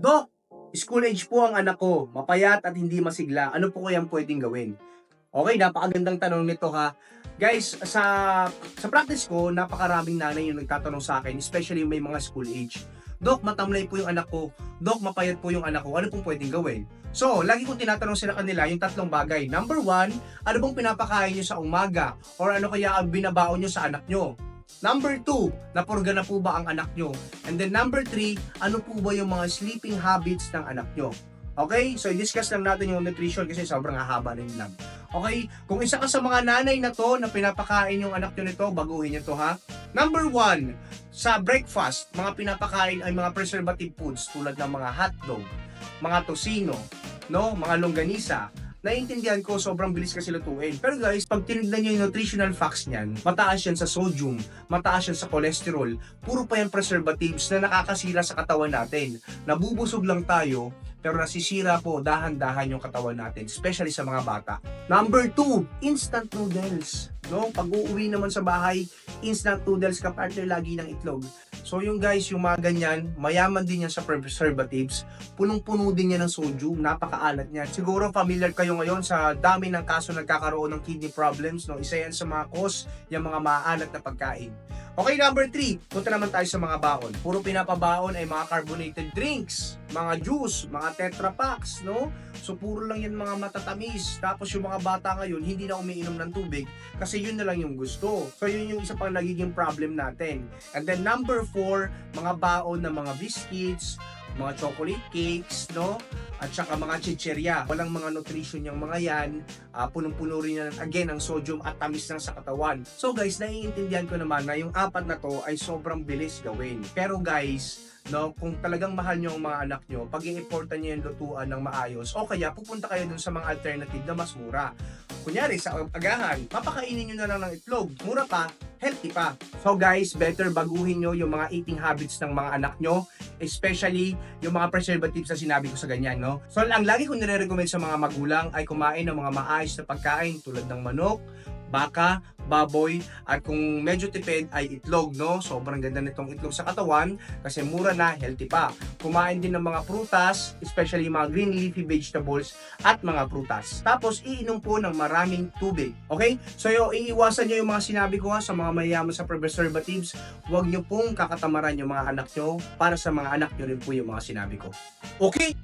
Dok, school age po ang anak ko, mapayat at hindi masigla. Ano po kayang pwedeng gawin? Okay, napakagandang tanong nito ha. Guys, sa sa practice ko, napakaraming nanay yung nagtatanong sa akin, especially yung may mga school age. Dok, matamlay po yung anak ko. Dok, mapayat po yung anak ko. Ano pong pwedeng gawin? So, lagi kong tinatanong sila kanila yung tatlong bagay. Number one, ano bang pinapakain nyo sa umaga? Or ano kaya ang binabaon nyo sa anak nyo? Number two, napurga na po ba ang anak nyo? And then number three, ano po ba yung mga sleeping habits ng anak nyo? Okay? So, i-discuss lang natin yung nutrition kasi sobrang hahaba rin lang. Okay? Kung isa ka sa mga nanay na to na pinapakain yung anak nyo nito, baguhin nyo to ha. Number one, sa breakfast, mga pinapakain ay mga preservative foods tulad ng mga hotdog, mga tosino, no, mga longganisa. Naiintindihan ko, sobrang bilis kasi lutuin. Pero guys, pag tinignan nyo yung nutritional facts niyan, mataas yan sa sodium, mataas yan sa cholesterol, puro pa yan preservatives na nakakasira sa katawan natin. Nabubusog lang tayo, pero nasisira po dahan-dahan yung katawan natin, especially sa mga bata. Number two, instant noodles. No? Pag uuwi naman sa bahay, instant noodles ka partner lagi ng itlog. So yung guys, yung mga ganyan, mayaman din yan sa preservatives. Punong-puno din yan ng sodium, napakaalat niyan. Siguro familiar kayo ngayon sa dami ng kaso nagkakaroon ng kidney problems. No? Isa yan sa mga cause, yung mga maalat na pagkain. Okay, number three, punta naman tayo sa mga baon. Puro pinapabaon ay mga carbonated drinks, mga juice, mga tetra packs, no? So puro lang yan mga matatamis. Tapos yung mga bata ngayon, hindi na umiinom ng tubig kasi yun na lang yung gusto. So yun yung isa pang nagiging problem natin. And then number four, mga baon ng mga biscuits, mga chocolate cakes, no? At saka mga chicherya. Walang mga nutrition yung mga yan. Ah, punong-puno rin yan again ang sodium at tamis lang sa katawan. So guys, naiintindihan ko naman na yung apat na to ay sobrang bilis gawin. Pero guys, no, kung talagang mahal nyo ang mga anak nyo, pag i-importan nyo yung lutuan ng maayos, o kaya pupunta kayo dun sa mga alternative na mas mura. Kunyari, sa agahan, papakainin nyo na lang ng itlog. Mura pa, healthy pa. So guys, better baguhin nyo yung mga eating habits ng mga anak nyo, especially yung mga preservatives na sinabi ko sa ganyan, no? So, ang lagi ko nire-recommend sa mga magulang ay kumain ng mga maayos na pagkain tulad ng manok, baka, baboy, at kung medyo tipid ay itlog, no? Sobrang ganda nitong itlog sa katawan kasi mura na, healthy pa. Kumain din ng mga prutas, especially mga green leafy vegetables at mga prutas. Tapos, iinom po ng maraming tubig. Okay? So, yo, iiwasan nyo yung mga sinabi ko ha, sa mga mayaman sa preservatives. Huwag nyo pong kakatamaran yung mga anak nyo para sa mga anak nyo rin po yung mga sinabi ko. Okay?